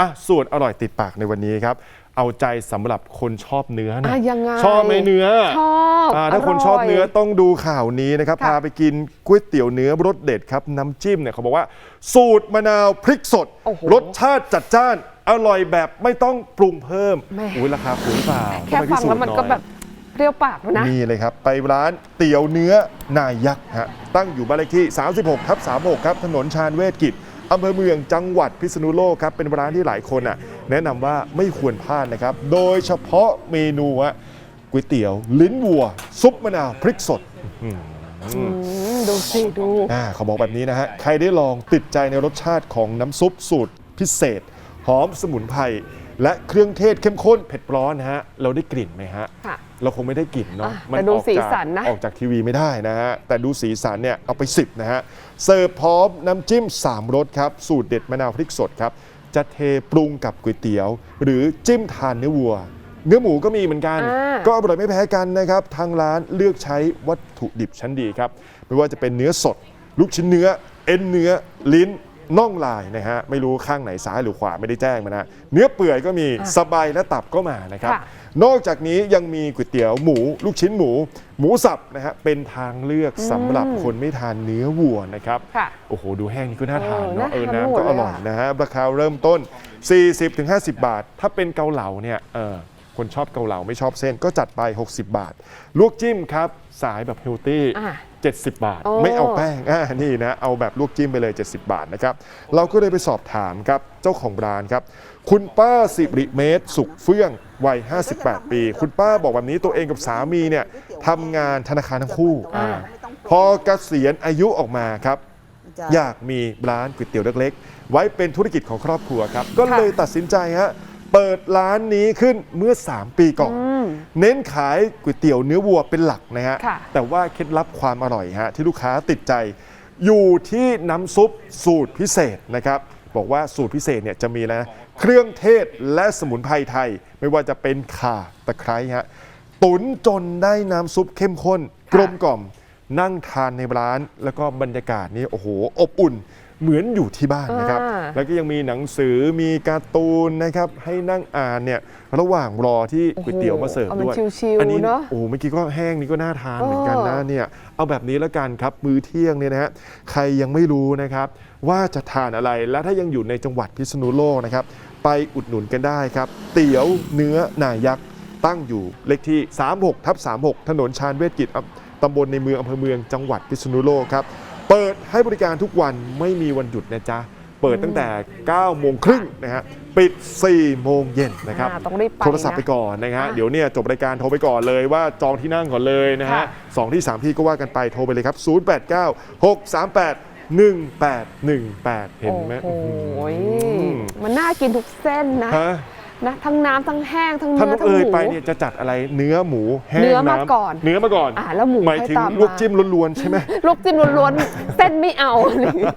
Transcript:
อะส่วนอร่อยติดปากในวันนี้ครับ เอาใจสำหรับคนชอบเนื้อนะอะยังไงชอบไหมเนื้อชอบอ่าถ้าคนร่ยชอบเนื้อต้องดูข่าวนี้นะครับ ค่ะ พาไปกินก๋วยเตี๋ยวเนื้อรสเด็ดครับ น้ำจิ้มเนี่ยเขาบอกว่า สูตรมะนาวพริกสด โอ้โหรสชาติจัดจ้าน อร่อยแบบไม่ต้องปรุงเพิ่มแม่ อุ้ยราคาถูกหรือเปล่าแค่ต้องไปฟังพิสูจแล้วน์มันหก็อย แบบเปรี้ยวปากแล้วนะ นี่เลยครับ ไปร้านเตี๋ยวเนื้อนายยักษ์ฮะตั้งอยู่บ้านเลขที่ 36ทับ36 ครับ ถนนชาญเวชกิจ อำเภอเมืองจังหวัดพิษณุโลกครับเป็นร้านที่หลายคนอะแนะนำว่าไม่ควรพลาดนะครับ โดยเฉพาะเมนูฮะก๋วยเตี๋ยว ลิ้นวัว ซุปมะนาวพริกสดอืมดูสิดู อ่าเขาบอกแบบนี้นะฮะ ใครได้ลองติดใจในรสชาติของน้ำซุปสูตรพิเศษ หอมสมุนไพร และเครื่องเทศเข้มข้นเผ็ดร้อนนะฮะ เราได้กลิ่นไหมฮะ ค่ะ เราคงไม่ได้กลิ่นเนาะอะมัแต่ดูออกสีจากสันนะ ออกจากทีวีไม่ได้นะฮะ แต่ดูสีสันเนี่ยเอาไป 10 นะฮะ เสิร์ฟพร้อมน้ำจิ้ม 3รสครับ สูตรเด็ดมะนาวพริกสดครับ จะเทปรุงกับก๋วยเตี๋ยว หรือจิ้มทานเนื้อวัว เนื้อหมูก็มีเหมือนกัน อ่า ก็อร่อยไม่แพ้กันนะครับ ทางร้านเลือกใช้วัตถุดิบชั้นดีครับ ไม่ว่าจะเป็นเนื้อสด ลูกชิ้นเนื้อ เอ็นเนื้อ ลิ้น น่องลายนะฮะไม่รู้ข้างไหนซ้ายหรือขวาไม่ได้แจ้งมานะเนื้อเปื่อยก็มีสบายและตับก็มานะครับ ค่ะ นอกจากนี้ยังมีก๋วยเตี๋ยวหมูลูกชิ้นหมู หมูสับนะฮะเป็นทางเลือกสำหรับคนไม่ทานเนื้อวัวนะครับ ค่ะ โอ้โห ดูแห้งนี่ก็น่าทานเออเนาะเออน่าทานน้ำก็หมอดเลยร่อยอะ นะฮะราคาเริ่มต้น 40-50 บาท ถ้าเป็นเกาเหลาเนี่ยเออคนชอบเกาเหลาไม่ชอบเส้นก็จัดไป 60 บาท ลวกจิ้มครับ สายแบบเฮลตี้ อะ 70 บาทโอ้ไม่เอาแป้งอ่านี่นะเอาแบบลวกจิ้มไปเลย 70 บาทนะครับเราก็เลยไปสอบถามครับเจ้าของร้านครับ คุณป้าสิริเมตร สุขเฟื่องวัย 58 ปี คุณป้าบอกแบบนี้ตัวเองกับสามีเนี่ยทำงานธนาคารทั้งคู่อ่าพอเกษียณอายุออกมาครับ อยากมีร้านก๋วยเตี๋ยวเล็กๆ ไว้เป็นธุรกิจของครอบครัวครับ ก็เลยตัดสินใจฮะ เปิดร้านนี้ขึ้นเมื่อ 3 ปีก่อน เน้นขายก๋วยเตี๋ยวเนื้อวัวเป็นหลักนะฮะค่ะแต่ว่าเคล็ดลับความอร่อยฮะที่ลูกค้าติดใจ อยู่ที่น้ำซุปสูตรพิเศษนะครับ บอกว่าสูตรพิเศษเนี่ยจะมีนะ เครื่องเทศและสมุนไพรไทย ไม่ว่าจะเป็นข่าตะไคร้ฮะตุ๋นจนได้น้ำซุปเข้มข้น กลมกล่อมนั่งทานในร้าน แล้วก็บรรยากาศนี่โอ้โห อบอุ่น เหมือนอยู่ที่บ้านนะครับ อ่า แล้วก็ยังมีหนังสือมีการ์ตูนนะครับให้นั่งอ่านเนี่ยระหว่างรอที่ก๋วยเตี๋ยวมาเสิร์ฟเอามันด้วยชิลๆนี้เนอะโอ้โหเมื่อกี้ก็แห้งนี่ก็น่าทานเหมือนกันนะเออเนี่ยเอาแบบนี้แล้วกันครับมื้อเที่ยงเนี่ยนะฮะใครยังไม่รู้นะครับ ว่าจะทานอะไรและถ้ายังอยู่ในจังหวัดพิษณุโลกนะครับ ไปอุดหนุนกันได้ครับ เตี๋ยวเนื้อนายักษ์ตั้งอยู่เลขที่ 36ทับ36 ถนนชาญเวชกิจอำตำบลในเมืองอำเภอเมืองจังหวัดพิษณุโลกครับ เปิดให้บริการทุกวันไม่มีวันหยุดนะจ๊ะ เปิดตั้งแต่ 9 โมงครึ่งนะฮะปิด 4 โมงเย็นนะครับอ่าต้องรีบไปโทรศัพท์ไปนะก่อนนะฮะอะเดี๋ยวเนี่ยจบรายการโทรไปก่อนเลยว่าจองที่นั่งก่อนเลยนะฮะค่ะ สองที่ 3 ที่ก็ว่ากันไปโทรไปเลยครับ 089 638 1818 เห็นไหมโอ้โห อื้อหือมันน่ากินทุกเส้นนะ ฮะ นะทั้งน้ำทั้งแห้งทั้งถ้าเนื้น้อองทั้งเอ๋หยมู ไปเนี่ยจะจัดอะไรเนื้อหมูแห้งเนื้อมาำก่อนเนื้อมาก่อนอ่าแล้วหมูหมายให้ถึงตามลวกมาจิ้มล้วนๆใช่ไหมลวกจิ้มล้วนๆเส้นไม่เอา